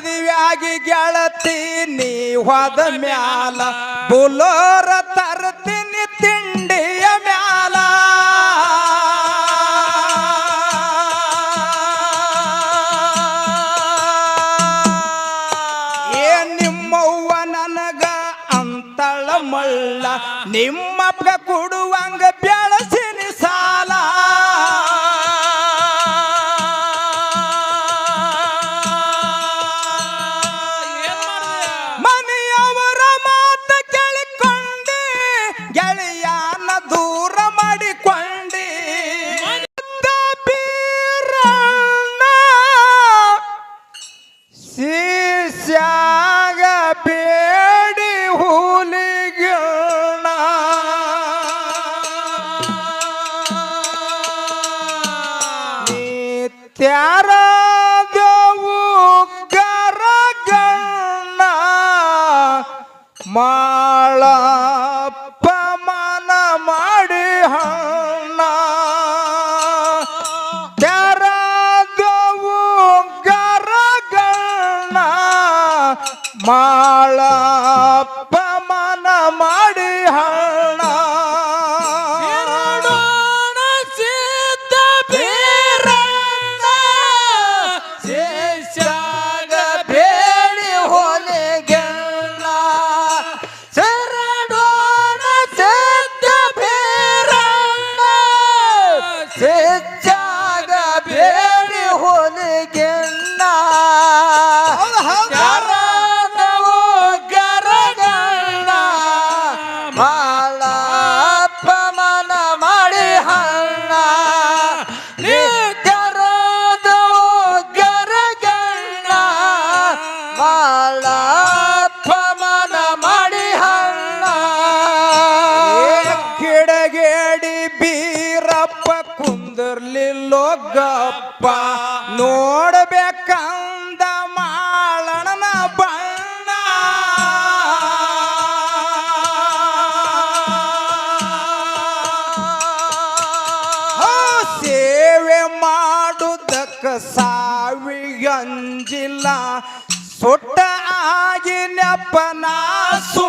ಮದುವೆಯಾಗಿ ಗೆಳತಿ, ನೀ ಹೋದ ಮ್ಯಾಲ ಬುಲೋರ ತರ್ತೀನಿ ತಿಂಡಿಯ ಮ್ಯಾಲ. ಏ ನಿಮ್ಮವ್ವ ನನಗ ಅಂತಳ ಮಳ್ಳ, ನಿಮ್ಮ ಮಾಳಪ್ಪ. ಅಪ್ಪ ನೋಡಬೇಕಂದ ಮಾಳನ ಬಣ್ಣ. ಸೇವೆ ಮಾಡುದಕ್ಕ ಸಾವಿ ಅಂಜಿಲ್ಲ. ಸೊಟ್ಟ ಆಗಿ ನೆಪನ ಸೋ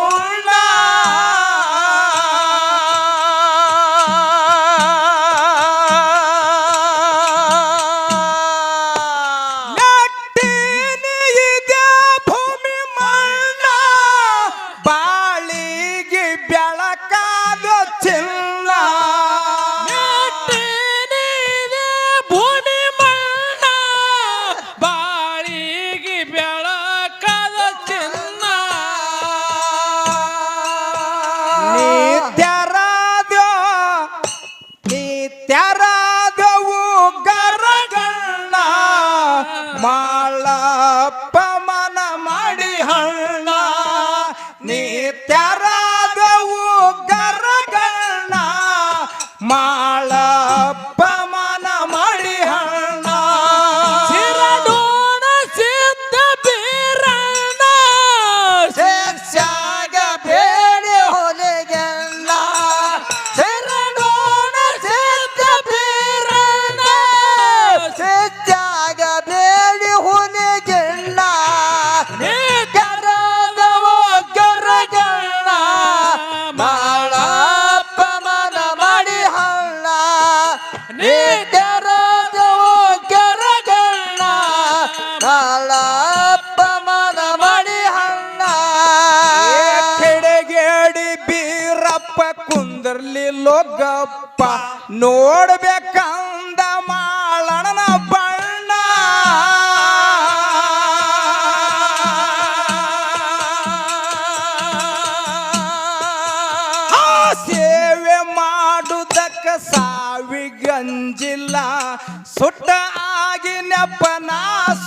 ಆಗಿ ನೆಪ್ಪನ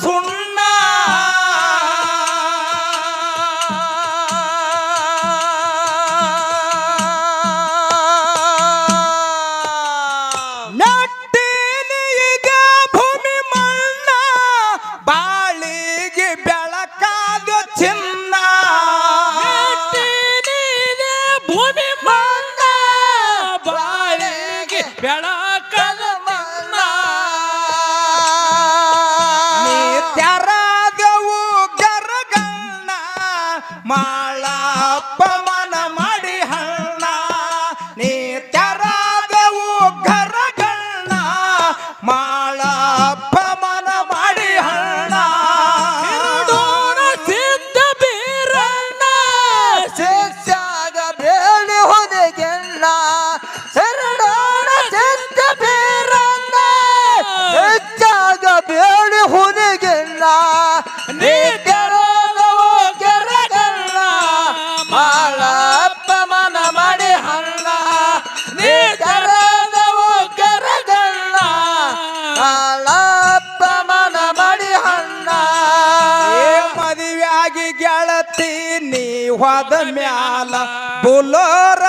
ಸುಣ್ಣ ಹೋದ ಮ್ಯಾಲ ಬೋಲೋರ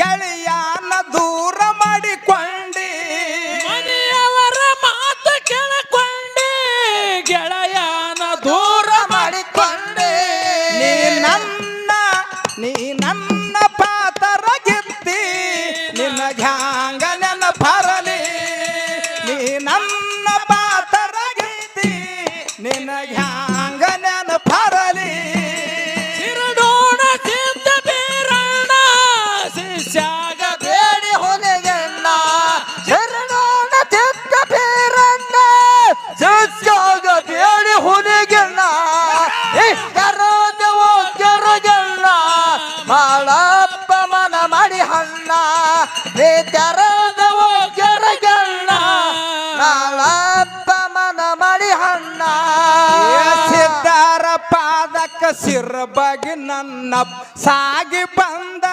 ಗೆಳೆಯನ ದೂರ ಸಿರಬಗಿ ನನ್ನ ಸಾಗಿ ಬಂದ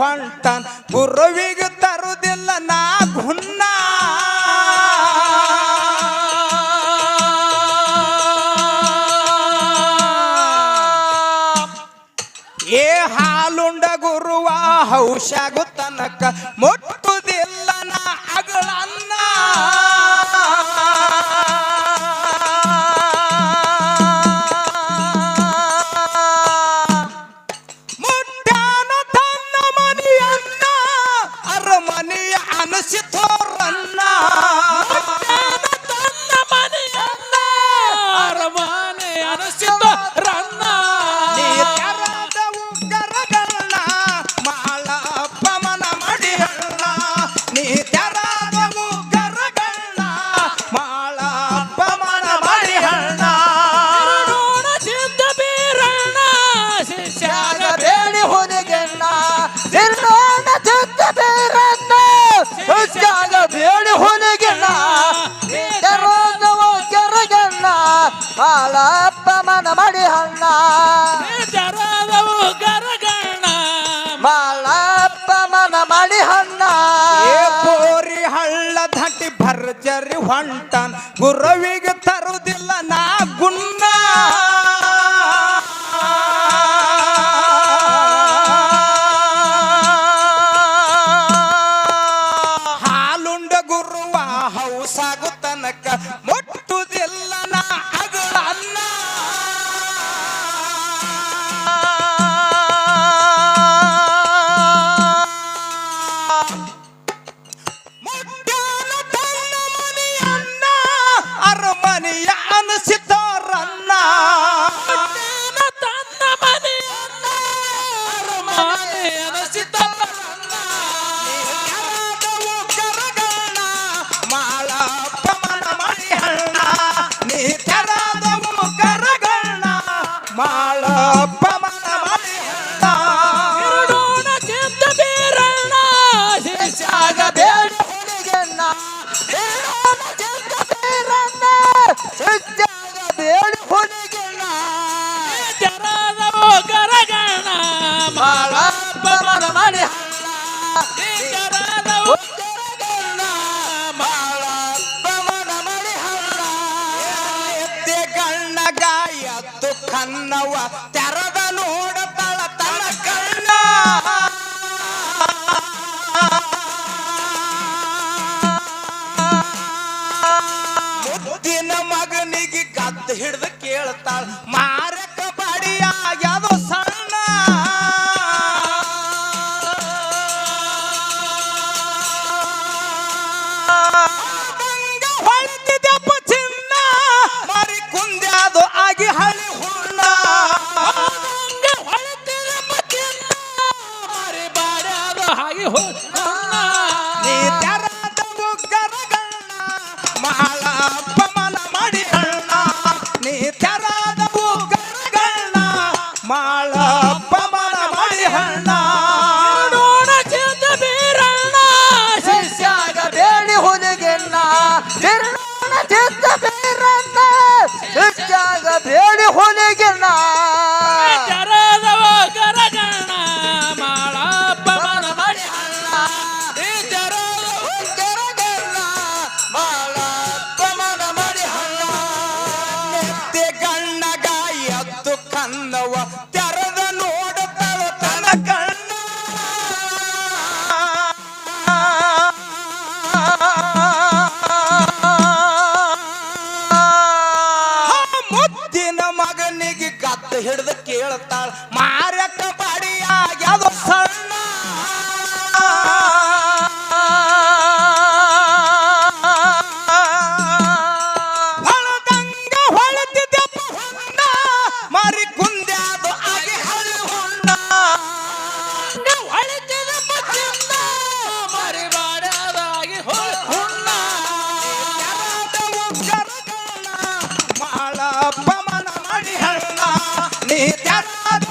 ಹೊಂಟನ್ ಗುರುವಿಗೆ ತರುವುದಿಲ್ಲ ನಾ ಗುನ್ನ. ಏ ಹಾಲುಂಡ ಗುರುವ ಹೌಶಾಗು ತನಕ ಮುಟ್ಟುದಿಲ್ಲ ನಾ ಅಗಳನ್ನ. ಹಾಲಪ್ಪ ಮನ ಮಡಿ ಹಣ್ಣ. ಜರದವು ಗರಗಣ ಮಾಲಪ್ಪ ಮನ ಮಡಿ ಹಣ್ಣ. ಏ ಪೋರಿ ಹಳ್ಳ ಧಟ್ಟಿ ಭರ್ಜರಿ ಹೊಂಟನ್. ಗುರುವಿಗೆ মাতাল মা 人呐、ಹೇಳುತ್ತಾಳ ಮಾರಕ ಬಾಡಿಯಾಗ್ಯಾವ ಸಣ್ಣ ಹೊಳದಂಗ ಹೊಳದಿದ್ದಪ್ಪ ಹೊಂದ ಮಾರಿ ಕುಂದ್ಯಾದ ಆಗಿ ಹಳಿ ಧರ್ಮದು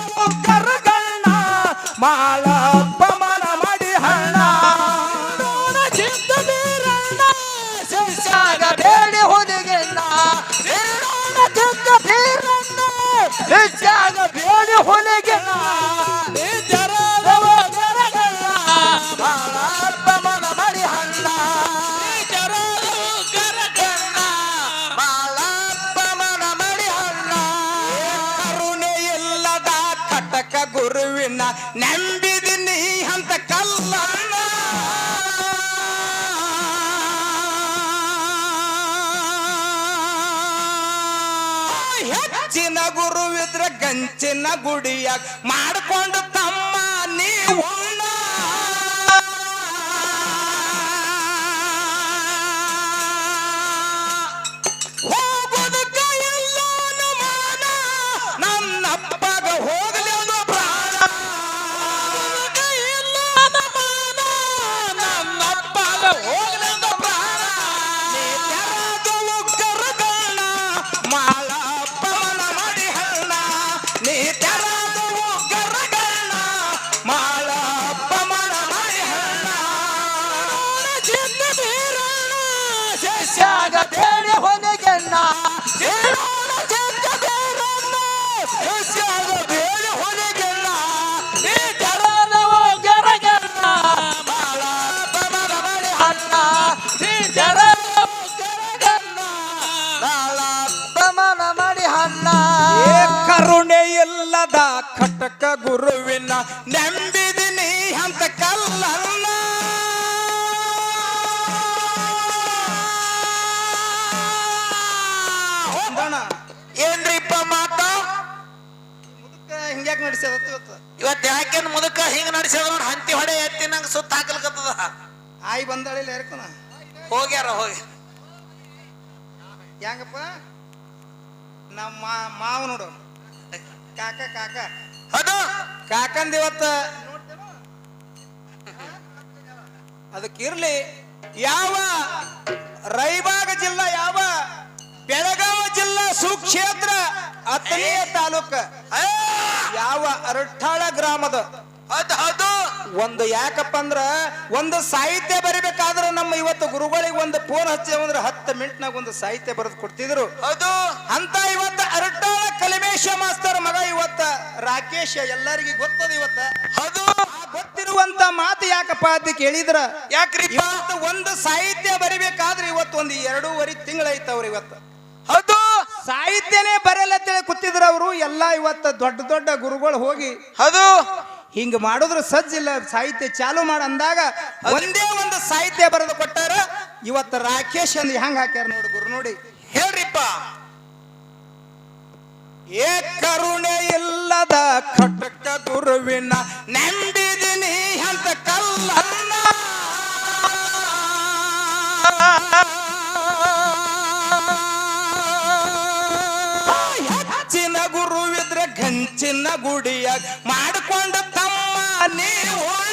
ಗುರುವಿದ್ರೆ ಗಂಚಿನ ಗುಡಿಯಾಗ ಮಾಡ್ಕೊಂಡು ಗುರುವಿನ ನಂಬಿದಿನಿ ಅಂತ ಕಲ್ಲಲ್ಲ ಏನ್ರಿಪ್ಪ ಮಾತ? ಹಿಂಗ್ಯಾಕ್ ನಡೆಸ್ಯದ ಇವತ್ತು ಯಾಕೆನ್ ಮುದಕ ಹಿಂಗ್ ನಡ್ಸದ ಹಂತಿ ಹೊಡೆ ಎತ್ತಿ ನಂಗೆ ಸುತ್ತ ಹಾಕ್ಲಕತ್ತದ. ಆಯ್ ಬಂದಾಳಿಲ್ಲ ಯಾರಕ್ಕನ ಹೋಗ್ಯಾರ ಹೋಗಿ. ಹೆಂಗಪ್ಪ? ನಮ್ಮ ಮಾವ ನೋಡು. ಕಾಕ ಕಾಕ. ಅದ ಕಾಕಂದಿವತ್ತ ಅದಕ್ಕಿರ್ಲಿ ಯಾವ ರೈಬಾಗ ಜಿಲ್ಲಾ ಯಾವ ಬೆಳಗಾವಿ ಜಿಲ್ಲಾ ಸುಕ್ಷೇತ್ರ ಹತ್ತನೇ ತಾಲೂಕ ಯಾವ ಅರಠಾಳ ಗ್ರಾಮದ ಅದು ಒಂದು ಯಾಕಪ್ಪ ಅಂದ್ರ ಒಂದು ಸಾಹಿತ್ಯ ಬರಿಬೇಕಾದ್ರೆ ನಮ್ಮ ಇವತ್ತು ಗುರುಗಳಿಗೆ ಒಂದು ಫೋನ್ ಹಚ್ಚೇವಂದ್ರ ಹತ್ತು ಮಿನಿಟ್ನಾಗ ಒಂದು ಸಾಹಿತ್ಯ ಬರೆದು ಕೊಡ್ತಿದ್ರು. ಅದು. ಅಂತ ಇವತ್ತು ಅರಟಾಳ ಕಲಿಮೇಶ ಮಾಸ್ತರ್ ಮಗ ಇವತ್ತ ರಾಕೇಶ ಎಲ್ಲರಿಗೂ ಗೊತ್ತದ ಇವತ್ತ? ಅದು. ಗೊತ್ತಿರುವಂತ ಮಾತು ಯಾಕಪ್ಪ ಅಂತ ಕೇಳಿದ್ರ? ಯಾಕ್ರಿ ಇವತ್ತು ಒಂದು ಸಾಹಿತ್ಯ ಬರಿಬೇಕಾದ್ರೆ ಇವತ್ತು ಒಂದು ಎರಡೂವರೆ ತಿಂಗಳೈತವ್ರ ಇವತ್ತು. ಅದು. ಸಾಹಿತ್ಯನೇ ಬರೆಯಲ್ಲ ಕೂತಿದ್ರ ಅವರು. ಎಲ್ಲ ಇವತ್ತ ದೊಡ್ಡ ದೊಡ್ಡ ಗುರುಗಳು ಹೋಗಿ ಹೌದು ಹಿಂಗ ಮಾಡಿದ್ರು ಸಜ್ಜಿಲ್ಲ ಸಾಹಿತ್ಯ ಚಾಲು ಮಾಡ ಅಂದಾಗ ಒಂದೇ ಒಂದು ಸಾಹಿತ್ಯ ಬರೆದು ಕೊಟ್ಟಾರ. ಇವತ್ತು ರಾಕೇಶ್ ಅಂದ್ ಹೆಂಗ್ ಹಾಕ್ಯಾರ ನೋಡಿ ಗುರು ನೋಡಿ. ಹೇಳ್ರಿಪ್ಪ. ಏ ಕರುಣೆ ಇಲ್ಲದ ಖಟಕ ಗುರುವಿನ ನಂಬಿದಿನಿ ಅಂತ ಕಲ್ಲನ್ನ. ಹೆಚ್ಚಿನ ಗುರುವಿದ್ರೆ ಗಂಚಿನ ಗುಡಿಯಾಗ ಮಾಡಿಕೊಂಡ I need one.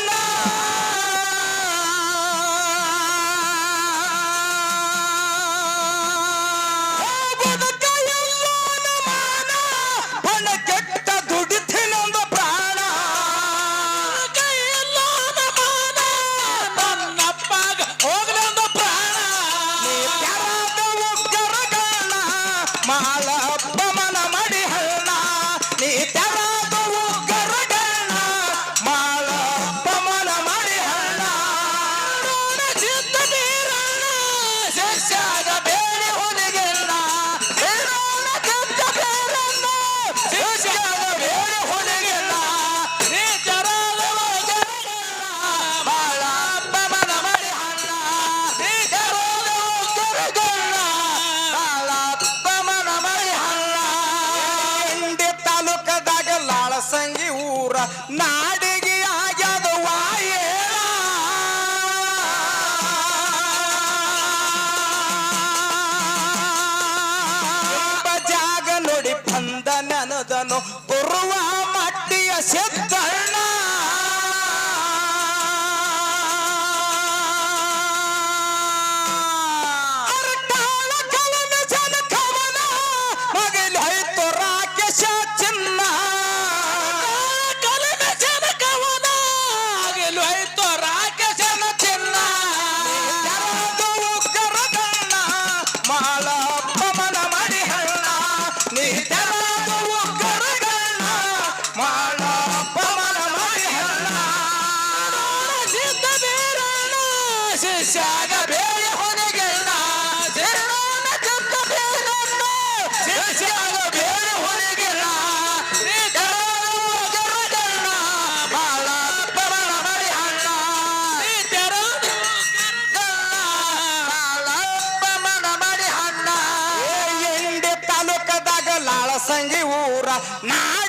ಊರ ನಾಡಿಗೆ 哪